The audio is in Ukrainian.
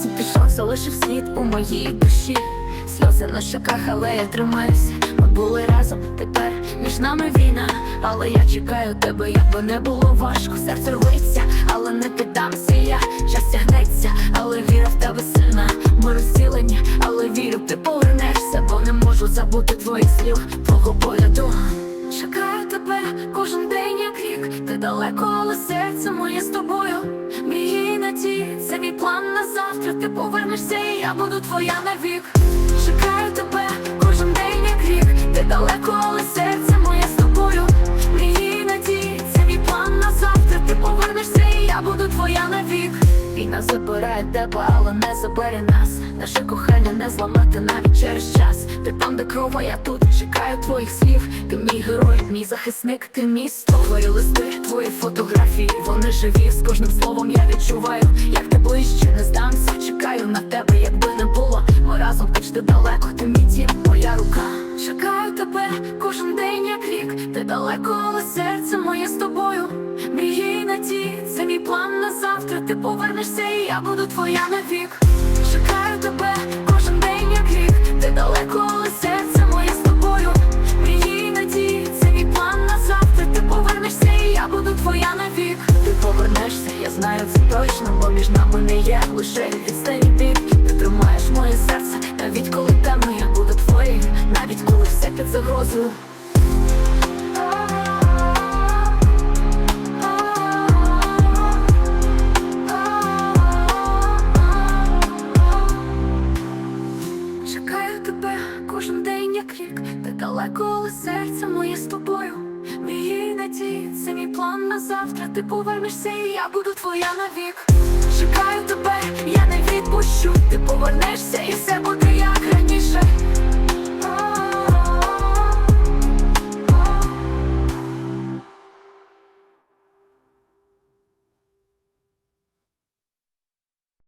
вулиці пішов, залишив слід у моїй душі. Сльози на щоках, але я тримаюся. Ми були разом, тепер між нами війна. Але я чекаю тебе, як би не було важко. Серце рветься, але не піддамся я. Щастя гнеться, але віра в тебе сильна. Ми розділені, але вірю, ти повернешся, бо не можу забути твоїх слів, твого погляду. Рік. коли але серце моє з тобою. Мрії ті, це мій план на завтра. Ти повернешся, і я буду твоя навік. Чекаю тебе кожен день, як рік. Ти далеко, але серце моє з тобою. Мрії ті, це мій план на завтра. Ти повернешся, і я буду твоя навік. Війна забирає тебе, але не забере нас. Наше кохання не зламати навіть через час. Ти там, де кров, а я тут чекаю твоїх слів. Ти мій герой, мій захисник, ти місто. Твої листи, твої фотографії, вони живі. З кожним словом я відчуваю, як ти ближче, не здамся. Чекаю на тебе, якби не було. Ми разом, ти далеко, ти мій дім, моя рука. Чекаю тебе кожен день, як рік. Ти далеко, але серце моє з тобою. Мрії й надії, це мій план на завтра. Ти повернешся, і я буду твоя навік. Чекаю тебе кожен день, як рік. Ти далеко, але серце моє з тобою. Мрії надії, це мій план на завтра. Ти повернешся, і я буду твоя навік. Ти повернешся, я знаю це точно, бо між нами не є лише відстані бік. Ти тримаєш моє серце, навіть коли темно, я буду твоїм, навіть коли все під загрозою. Тебе кожен день, як рік. Ти далеко, але серце моє з тобою. Мій надії, це мій план на завтра. Ти повернешся, і я буду твоя навік. Чекаю тебе, я не відпущу. Ти повернешся, і все